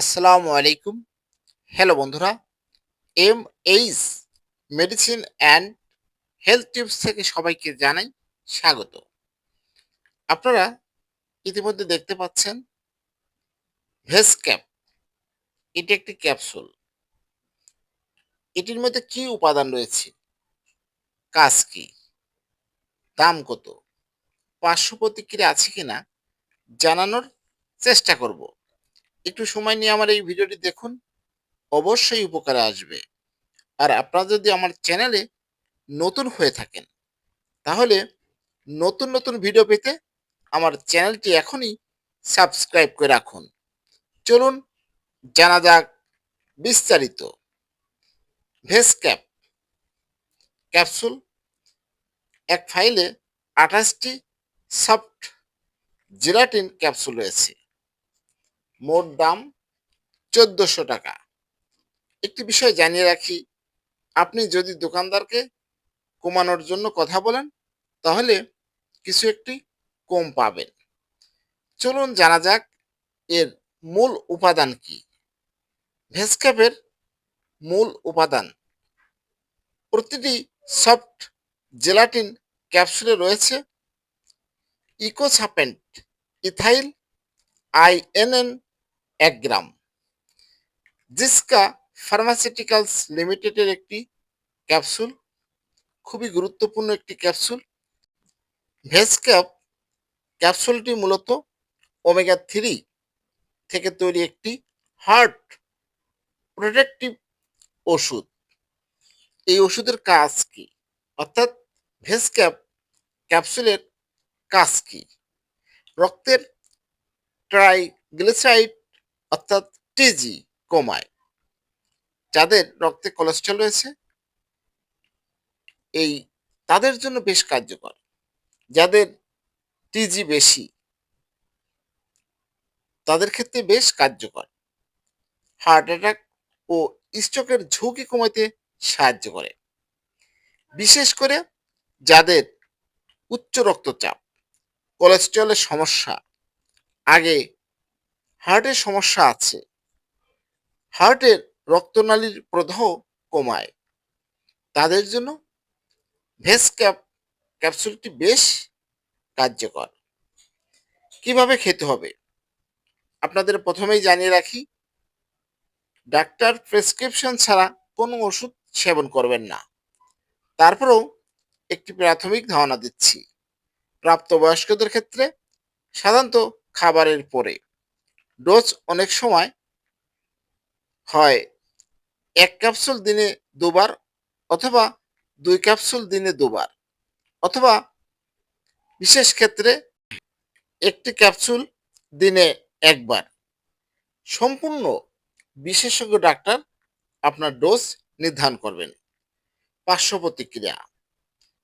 আসসালামু আলাইকুম। হ্যালো বন্ধুরা M H medicine and health tips থেকে সবাইকে জানাই স্বাগত। আপনারা ইতিমধ্যে দেখতে পাচ্ছেন ভেস ক্যাপ এটি একটি ক্যাপসুল এটির মধ্যে কি উপাদান রয়েছে? কাজ কি? দাম কত? পার্শ্ব প্রতিক্রিয়া আছে কিনা? জানানোর চেষ্টা করব। একটু সময় নিয়ে আমার এই ভিডিওটি দেখুন। অবশ্যই উপকারে আসবে। আর আপনারা যদি আমার চ্যানেলে নতুন হয়ে থাকেন, তাহলে নতুন নতুন ভিডিও পেতে আমার চ্যানেলটি এখনই সাবস্ক্রাইব করে রাখুন। চলুন, জানা যাক বিস্তারিত। ভেস ক্যাপ, ক্যাপসুল, এক ফাইলে আঠাশটি সফট জেলাটিন ক্যাপসুল রয়েছে। মোট দাম চোদ্দোশো টাকা। একটি বিষয় জানিয়ে রাখি, আপনি যদি দোকানদারকে কমানোর জন্য কথা বলেন, তাহলে কিছু একটি কম পাবেন। চলুন জানা যাক এর মূল উপাদান কি। ভেসক্যাপের মূল উপাদান। প্রতিটি সফট জেলাটিন ক্যাপসুলে রয়েছে ইকোসাপেন্ট, ইথাইল আইএনএন এক গ্রাম। জিসকা ফার্মাসিউটিক্যালস লিমিটেডের একটি ক্যাপসুল, খুবই গুরুত্বপূর্ণ একটি ক্যাপসুল। ভেসক্যাপ ক্যাপসুলটি মূলত ওমেগা থ্রি থেকে তৈরি একটি হার্ট প্রোটেক্টিভ ওষুধ। এই ওষুধের কাজ কি? অর্থাৎ ভেসক্যাপ ক্যাপসুলের কাজ কি? রক্তের ট্রাইগ্লিসাইড অর্থাৎ টিজি কমায়। যাদের রক্তে কোলেস্ট্রল রয়েছে, এই তাদের জন্য বেশ কার্যকর। যাদের টিজি বেশি, তাদের ক্ষেত্রে বেশ কার্যকর। হার্ট অ্যাটাক ও স্ট্রোকের ঝুঁকি কমাতে সাহায্য করে। বিশেষ করে যাদের উচ্চ রক্তচাপ কোলেস্ট্রলের সমস্যা, আগে হার্টের সমস্যা আছে। হার্টের রক্তনালীর প্রদাহ কমায়। তাদের জন্য ভেস ক্যাপ, ক্যাপসুলটি বেশ কার্যকর। কীভাবে খেতে হবে? আপনাদের প্রথমেই জানিয়ে রাখি, ডাক্তার প্রেসক্রিপশন ছাড়া কোনো ওষুধ সেবন করবেন না। তারপরেও একটি প্রাথমিক ধারণা দিচ্ছি। প্রাপ্তবয়স্কদের ক্ষেত্রে সাধারণত খাবারের পরে। ডোজ অনেক সময় হয়। এক ক্যাপসুল দিনে দুবার অথবা দুই ক্যাপসুল দিনে দুবার অথবা বিশেষ ক্ষেত্রে একটি ক্যাপসুল দিনে একবার। সম্পূর্ণ বিশেষজ্ঞ ডাক্তার আপনার ডোজ নির্ধারণ করবেন। পার্শ্ব প্রতিক্রিয়া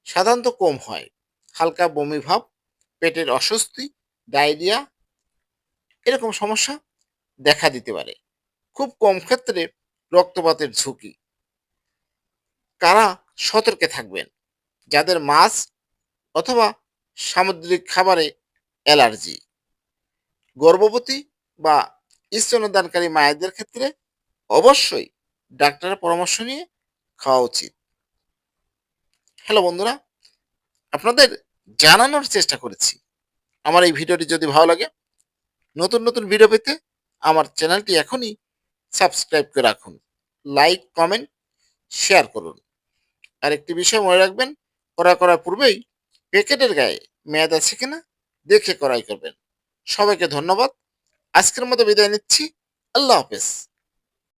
সাধারণত কম হয়। হালকা বমি ভাব, পেটের অস্বস্তি, ডায়রিয়া এরকম সমস্যা দেখা দিতে পারে। খুব কম ক্ষেত্রে রক্তপাতের ঝুঁকি। কারা সতর্কে থাকবেন? যাদের মাছ অথবা সামুদ্রিক খাবারে অ্যালার্জি। গর্ভবতী বা স্তনদানকারী মায়েদের ক্ষেত্রে অবশ্যই ডাক্তারের পরামর্শ নিয়ে খাওয়া উচিত। হ্যালো বন্ধুরা, আপনাদের জানানোর চেষ্টা করেছি। আমার এই ভিডিওটি যদি ভালো লাগে নতুন নতুন ভিডিও পেতে আমার চ্যানেলটি এখনই সাবস্ক্রাইব করে রাখুন। লাইক কমেন্ট শেয়ার করুন। আর একটি বিষয় মনে রাখবেন, করা করার পূর্বেই প্যাকেটের গায়ে মেয়াদ আছে কিনা দেখে করাই করবেন। সবাইকে ধন্যবাদ। আজকের মতো বিদায় নিচ্ছি। আল্লাহ হাফেজ।